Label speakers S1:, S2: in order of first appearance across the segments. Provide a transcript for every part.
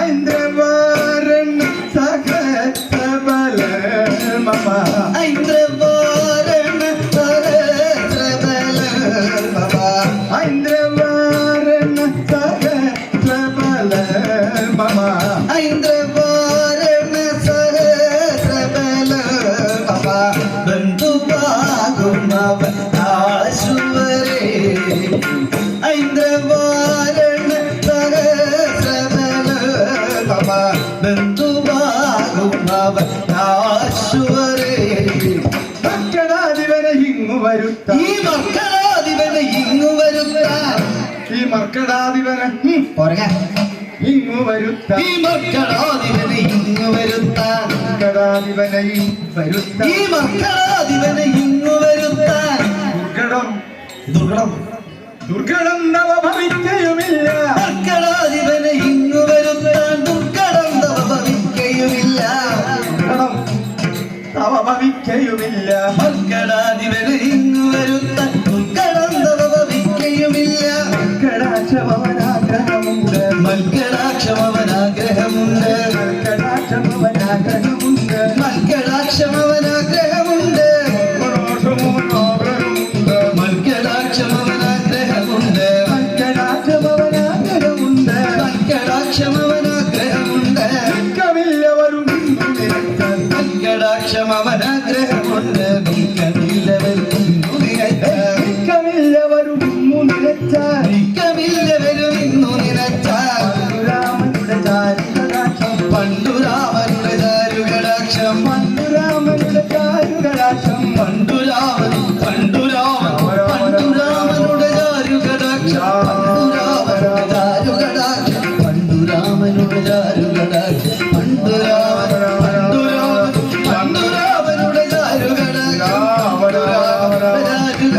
S1: అందరూ മക്കളാദിവനെ ഇങ്ങു വരുത്ത
S2: ഈ മക്കളാധിപനെ ഇങ്ങു
S1: ഈ മർക്കടാധിപനെ ഇങ്ങു വരുത്ത
S2: ഈ മക്കളാധിപനെ ഇങ്ങു
S1: മർക്കടാധിപനെ വരുത്ത
S2: ഈ മക്കളാധിപനെ ഇങ്ങു വരുത്താൻ.
S1: ദുർഘടം.
S2: ദുർഘടം.
S1: ദുർഘടം ഭവിക്കയുമില്ല
S2: മക്കളാധിപനെ ഇങ്ങു വരുത്താൻ ദുർഘടം തവ മക്കളാക്ഷമവനാഗ്രഹമുണ്ട്
S1: മർക്കടാക്ഷമവനാഗ്രഹമുണ്ട്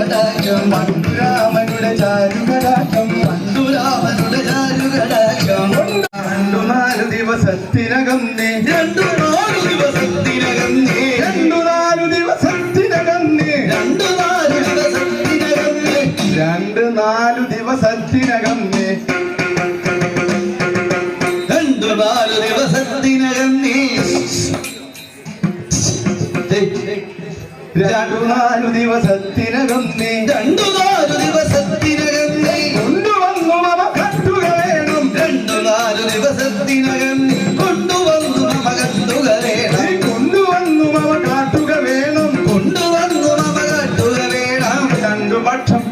S1: ചാരുകടാക്ഷം
S2: പണ്ടുരാമനുടെ ചാരുകടാക്ഷം
S1: പണ്ടുരാമനുടെ ചാരുകടാക്ഷം. രണ്ടു നാല് ദിവസത്തിനകം നീ.
S2: രണ്ടു നാല് ദിവസത്തിനകം നീ.
S1: രണ്ടു നാല് ദിവസത്തിനകം നീ.
S2: രണ്ടു നാല് ദിവസത്തിനകം നീ.
S1: രണ്ട് നാല് ദിവസത്തിനകം നീ.
S2: രണ്ടു നാല് ദിവസത്തിനകം
S1: രണ്ടു നാലു ദിവസത്തിനകം നീ
S2: രണ്ടു നാലു ദിവസത്തിനകം നീ
S1: കൊണ്ടുവന്നു മമ കട്ടുക വേണം.
S2: രണ്ടു നാലു ദിവസത്തിനകം നീ കൊണ്ടുവന്നു മകത്തുക വേണം
S1: നീ കൊണ്ടുവന്നു മമ കാട്ടുക വേണം.
S2: കൊണ്ടുവന്നു മകത്തുക വേണം.
S1: രണ്ടു പക്ഷം.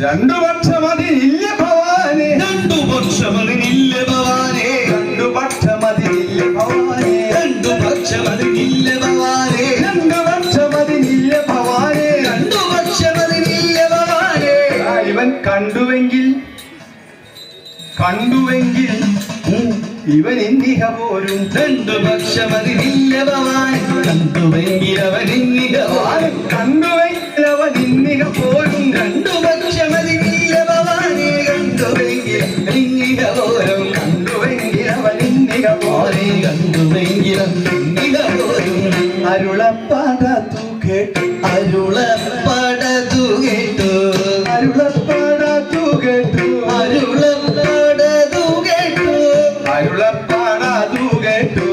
S1: രണ്ടു പക്ഷം അതിനില്ല ഭവാനെ.
S2: രണ്ടു പക്ഷമതിനില്ല ഭവാനെ.
S1: രണ്ടു പക്ഷം അതിനില്ല ഭവാനെ.
S2: രണ്ടു പക്ഷമതിനില്ല ഭവാനേ
S1: കണ്ടുവെങ്കിൽ ഇവൻ ഇന്ദിഹ പോരും
S2: രണ്ടു പക്ഷമതിനില്ല കണ്ടുവെങ്കിൽ അവനിന്നിക
S1: ആരും കണ്ടുവെങ്കിൽ അവൻ ഇന്ദിഹ പോരും
S2: രണ്ടു പക്ഷമതിനില്ല കണ്ടുവെങ്കിൽ നിന്നിക പോരും
S1: കണ്ടുവെങ്കിൽ അവൻ പോരും
S2: കണ്ടുവെങ്കിൽ നിന്നിക പോരും
S1: അരുളപ്പാടത്തു കേട്ടു
S2: അരുളപ്പടതു
S1: അരുളപ്പാടത്തു കേട്ടു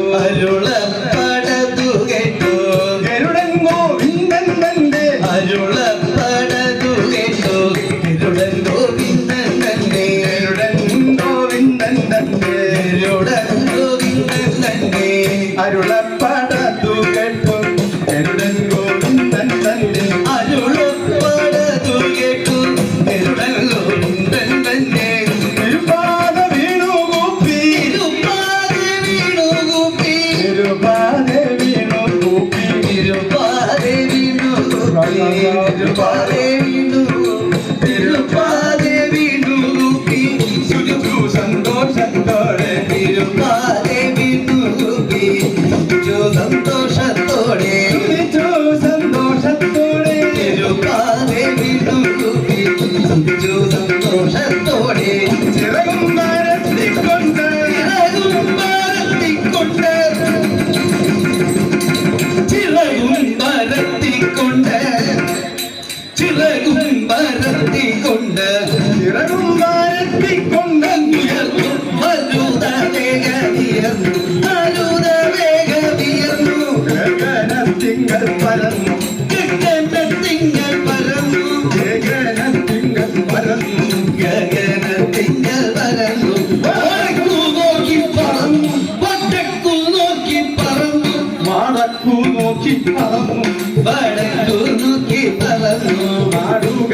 S2: പരത്തിക്കൊണ്ട് ഇറങ്ങും പരത്തിക്കൊണ്ട്
S1: തിങ്കൾ പരന്നു. തിങ്കൾ പരന്നു. ഗഗന
S2: തിങ്കൾ പരന്നു. ഗഗന തിങ്കൾ പരന്നു.
S1: വടക്കു നോക്കി പറന്നു വടക്കു നോക്കി പറന്നു. വടക്കു നോക്കി പറന്നു.
S2: വടക്കു